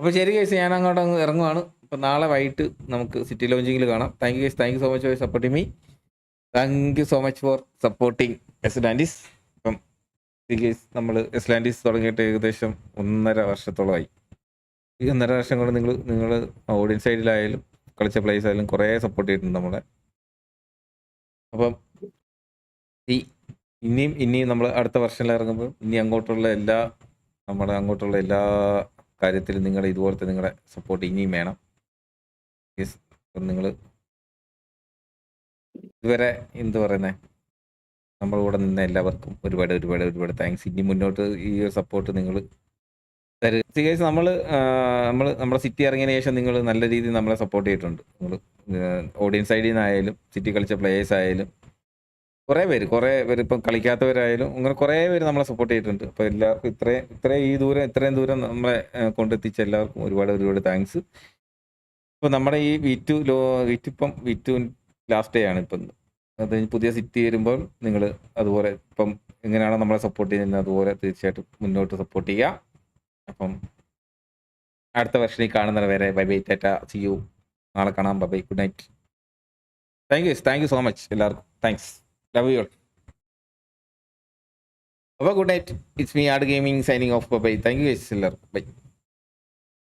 അപ്പോൾ ശരി കേസ് ഞാൻ അങ്ങോട്ട് അങ്ങ് ഇറങ്ങുവാണ്. അപ്പോൾ നാളെ വൈകിട്ട് നമുക്ക് സിറ്റി ലോഞ്ചിങ്ങിൽ കാണാം. Thank you guys thank you so much for supporting me thank you so much for supporting എസ്ലാൻഡീസ് ഇപ്പം കേസ് നമ്മൾ എസ്ലാൻഡിസ് തുടങ്ങിയിട്ട് ഏകദേശം ഒന്നര വർഷത്തോളമായി. ഈ ഒന്നര വർഷം കൊണ്ട് നിങ്ങൾ നിങ്ങൾ ഓഡിയൻസ് സൈഡിലായാലും കളിച്ച പ്ലേസ് ആയാലും കുറേ സപ്പോർട്ട് ചെയ്തിട്ടുണ്ട് നമ്മളെ. അപ്പം ഈ ഇനിയും ഇനിയും നമ്മൾ അടുത്ത വർഷത്തിൽ ഇറങ്ങുമ്പോൾ ഇനി അങ്ങോട്ടുള്ള എല്ലാ നമ്മുടെ അങ്ങോട്ടുള്ള എല്ലാ കാര്യത്തിലും നിങ്ങൾ ഇതുപോലത്തെ നിങ്ങളുടെ സപ്പോർട്ട് ഇനിയും വേണം. യെസ് നിങ്ങൾ ഇതുവരെ എന്ത് പറയുന്നത് നമ്മുടെ കൂടെ നിന്ന എല്ലാവർക്കും ഒരുപാട് ഒരുപാട് ഒരുപാട് താങ്ക്സ് ഇനി മുന്നോട്ട് ഈ ഒരു സപ്പോർട്ട് നിങ്ങൾ കേസ് നമ്മൾ നമ്മൾ നമ്മുടെ സിറ്റി ഇറങ്ങിയതിന് ശേഷം നിങ്ങൾ നല്ല രീതിയിൽ നമ്മളെ സപ്പോർട്ട് ചെയ്തിട്ടുണ്ട്. നിങ്ങൾ ഓഡിയൻസ് സൈഡിൽ നിന്നായാലും സിറ്റി കളിച്ച പ്ലേയേഴ്സ് ആയാലും കുറേ പേര് കുറേ പേര് ഇപ്പം കളിക്കാത്തവരായാലും അങ്ങനെ കുറേ പേര് നമ്മളെ സപ്പോർട്ട് ചെയ്തിട്ടുണ്ട്. അപ്പോൾ എല്ലാവർക്കും ഇത്രയും ഇത്രയും ഈ ദൂരം ഇത്രയും ദൂരം നമ്മളെ കൊണ്ടെത്തിച്ച എല്ലാവർക്കും ഒരുപാട് ഒരുപാട് താങ്ക്സ് ഇപ്പോൾ നമ്മുടെ ഈ വിറ്റു ലോ വിറ്റു ഇപ്പം വിറ്റു ലാസ്റ്റ് ഡേ ആണ് ഇപ്പം. അത് പുതിയ സിറ്റി വരുമ്പോൾ നിങ്ങൾ അതുപോലെ ഇപ്പം എങ്ങനെയാണോ നമ്മളെ സപ്പോർട്ട് ചെയ്യുന്നത് അതുപോലെ തീർച്ചയായിട്ടും മുന്നോട്ട് സപ്പോർട്ട് ചെയ്യുക അപ്പം അടുത്ത വർഷത്തിൽ കാണുന്നത് വരെ bye bye tata see you നാളെ കാണാം. Bye bye good night thank you thank you so much എല്ലാവർക്കും. താങ്ക്സ് ലവ് യു അപ്പോൾ good night it's me at gaming signing off bye thank you എല്ലാവർക്കും ബൈ